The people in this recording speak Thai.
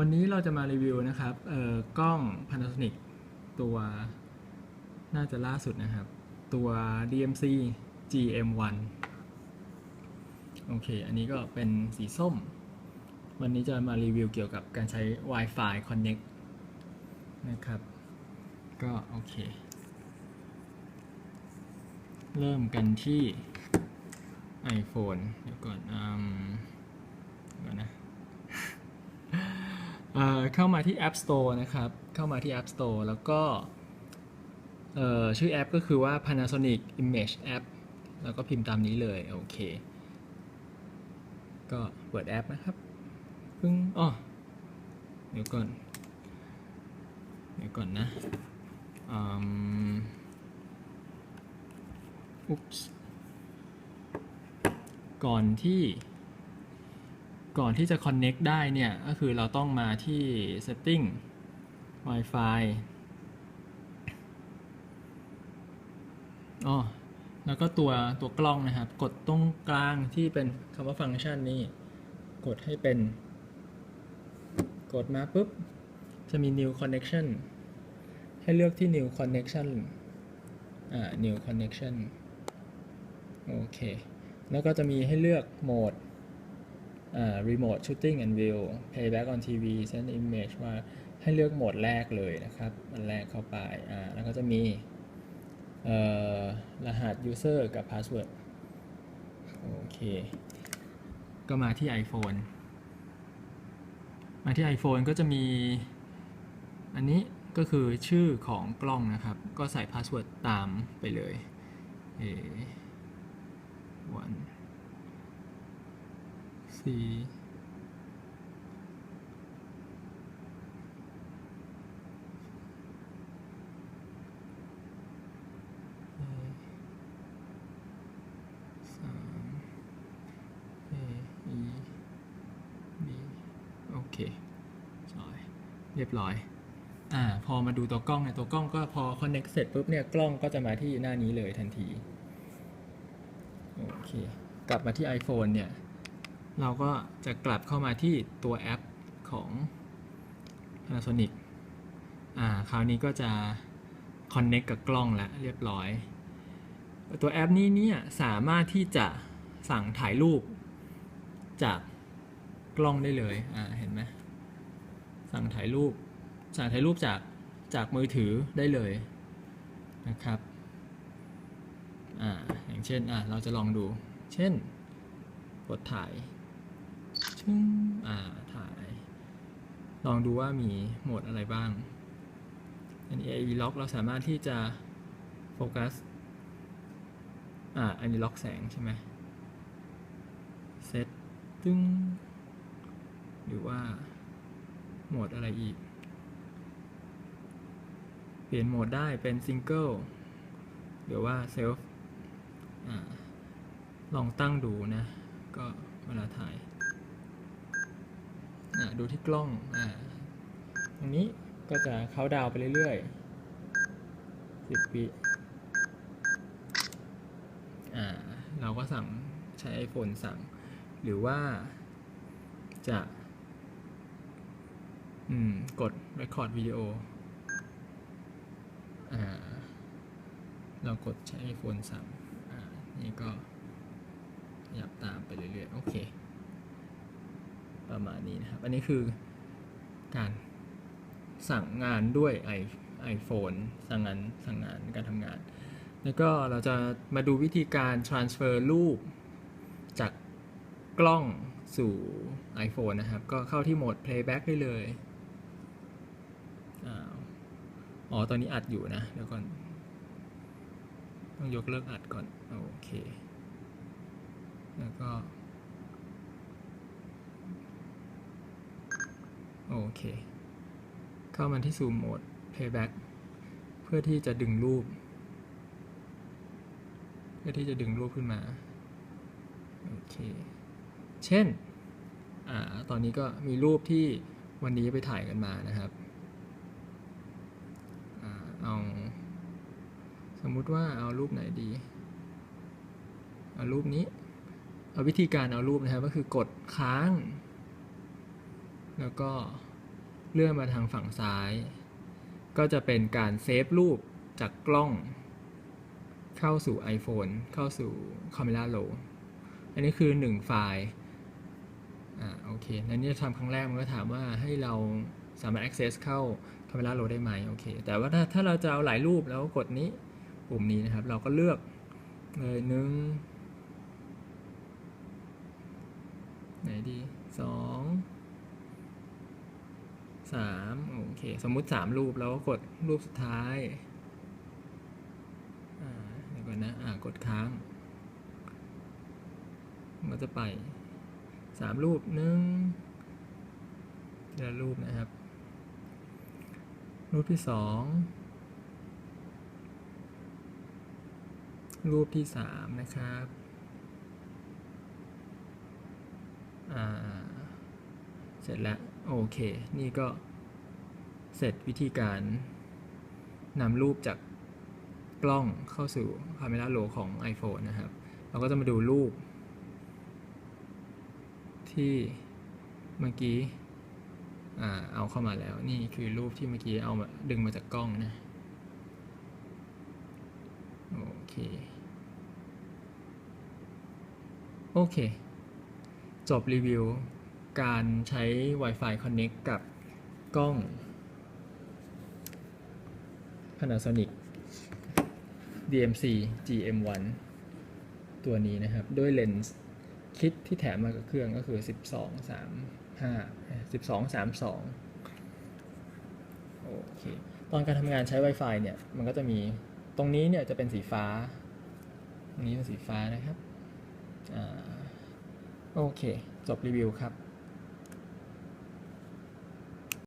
วันนี้เราจะมารีวิวนะครับเอ่อกล้อง Panasonic ตัวน่าจะล่าสุดนะครับ ตัว DMC GM1 โอเค อันนี้ก็เป็นสีส้ม วันนี้จะมารีวิวเกี่ยวกับการใช้ Wi-Fi Connect นะครับ ก็โอเค เริ่มกันที่ iPhone เดี๋ยวก่อนอืมเดี๋ยวก่อนนะ เข้ามาที่ App Store นะครับ เข้ามาที่ App Store แล้วก็ชื่อแอปก็คือว่า Panasonic Image App แล้วก็พิมพ์ตามนี้เลย โอเค ก็เปิดแอปนะครับปึ้งอ๋อเดี๋ยวก่อน เดี๋ยวก่อนนะอืมอุ๊ปส์ก่อนที่ ก่อนที่จะ connect ได้เนี่ย ก็คือเราต้องมาที่ setting Wi-Fi อ๋อแล้วก็ตัวตัวกล้องนะครับ กดตรงกลางที่เป็นคำว่าฟังก์ชันนี้ กดให้เป็น กดมาปุ๊บ จะมี new connection ให้เลือกที่ new connection อ่า new connection โอเค แล้วก็จะมีให้เลือกโหมด remote shooting and view playback on TV send image ว่าให้เลือกโหมดแรกเลยนะครับ อันแรกเข้าไปอ่าแล้วก็จะมีรหัส user กับ password โอเค ก็มาที่ iPhone มาที่ iPhone ก็จะมี อันนี้ก็คือชื่อของกล้องนะครับ ก็ใส่ password ตามไปเลย A one สี่สาม A E B โอเคสอยเรียบร้อย อ่า พอมาดูตัวกล้องเนี่ย ตัวกล้องก็พอ connect เสร็จปุ๊บเนี่ย กล้องก็จะมาที่หน้านี้เลยทันที โอเค กลับมาที่ iPhone เนี่ย เราก็จะกลับเข้ามาที่ตัวแอปของ Panasonic อ่าคราวนี้ก็จะ connect กับกล้องแล้วเรียบร้อย ตัวแอปนี้เนี่ยสามารถที่จะสั่งถ่ายรูปจากกล้องได้เลยอ่าเห็นไหมสั่งถ่ายรูป สั่งถ่ายรูปจากจากมือถือได้เลยนะครับอ่าอย่างเช่นอ่าเราจะลองดู เช่นกดถ่าย ชึ้งอ่าถ่าย ลองดูว่ามีโหมดอะไรบ้างอันนี้ AE lock เราสามารถที่จะโฟกัสอ่าอันนี้ล็อกแสงใช่ไหมเซตตึ้งหรือว่าโหมดอะไรอีก เปลี่ยนโหมดได้เป็นซิงเกิลหรือว่าเซลฟ์ลองตั้งดูนะ ก็เวลาถ่าย ดูที่กล้องอ่าตรงนี้ก็จะเขาดาวไปเรื่อยๆสิบวิอ่าเราก็สั่งใช้ iPhone สั่ง หรือว่าจะอืมกด record วิดีโออ่าเรากดใช้ iPhone สั่งอ่านี่ก็ขยับตามไปเรื่อยๆ โอเค นี้นะครับ อันนี้คือการสั่งงานด้วย i iPhone สั่งงานสั่งงานการทำงาน แล้วก็เราจะมาดูวิธีการ transfer รูป จากกล้องสู่ iPhone นะครับ ก็เข้าที่โหมด playback ได้เลยอ๋อ ตอนนี้อัดอยู่นะ เดี๋ยวก่อน ต้องยกเลิกอัดก่อน โอเค แล้วก็ โอเค เข้ามาที่ซูมโหมด playback เพื่อที่จะดึงรูป เพื่อที่จะดึงรูปขึ้นมา โอเค เช่นอ่าตอนนี้ก็มีรูปที่วันนี้ไปถ่ายกันมานะครับอเอา สมมุติว่าเอารูปไหนดี เอารูปนี้ เอาวิธีการเอารูปนะครับ ก็คือกดค้าง แล้วก็ เลื่อนมาทางฝั่งซ้าย ก็จะเป็นการเซฟรูปจากกล้อง เข้าสู่ iPhone เข้าสู่ Camera Roll อันนี้คือ 1 ไฟล์อ่าโอเคแล้วนี่ทำครั้งแรกมันก็ถามว่าให้เราสามารถ access เข้า Camera Roll ได้ไหมโอเค แต่ว่าถ้าถ้าเราจะเอาหลายรูปแล้วกดนี้ปุ่มนี้นะครับ เราก็เลือกเลยหนึ่งไหนดีสอง สามโอเค สมมุติสามรูปเราก็กดรูปสุดท้ายเดี๋ยวก่อนนะ อ่ากดค้าง มันก็จะไปสามรูปหนึ่งทีละรูปนะครับ รูปที่สองรูปที่สามนะครับอ่าเสร็จแล้ว โอเค นี่ก็เสร็จวิธีการนำรูปจากกล้องเข้าสู่ Camera Roll ของ iPhone นะครับ เราก็จะมาดูรูป ที่เมื่อกี้เอาเข้ามาแล้ว นี่คือรูปที่เมื่อกี้เอามาดึงมาจากกล้องนะ โอเค โอเค จบรีวิว การใช้ Wi-Fi Connect กับกล้อง Panasonic DMC GM1 ตัวนี้นะครับ ด้วยเลนส์คิดที่แถมมากับเครื่องก็คือ 12 3 5 12 3 2 โอเค ตอนการทำงานใช้ Wi-Fi เนี่ย มันก็จะมีตรงนี้เนี่ยจะเป็นสีฟ้า ตรงนี้เป็นสีฟ้านะครับ อ่า โอเค จบรีวิวครับ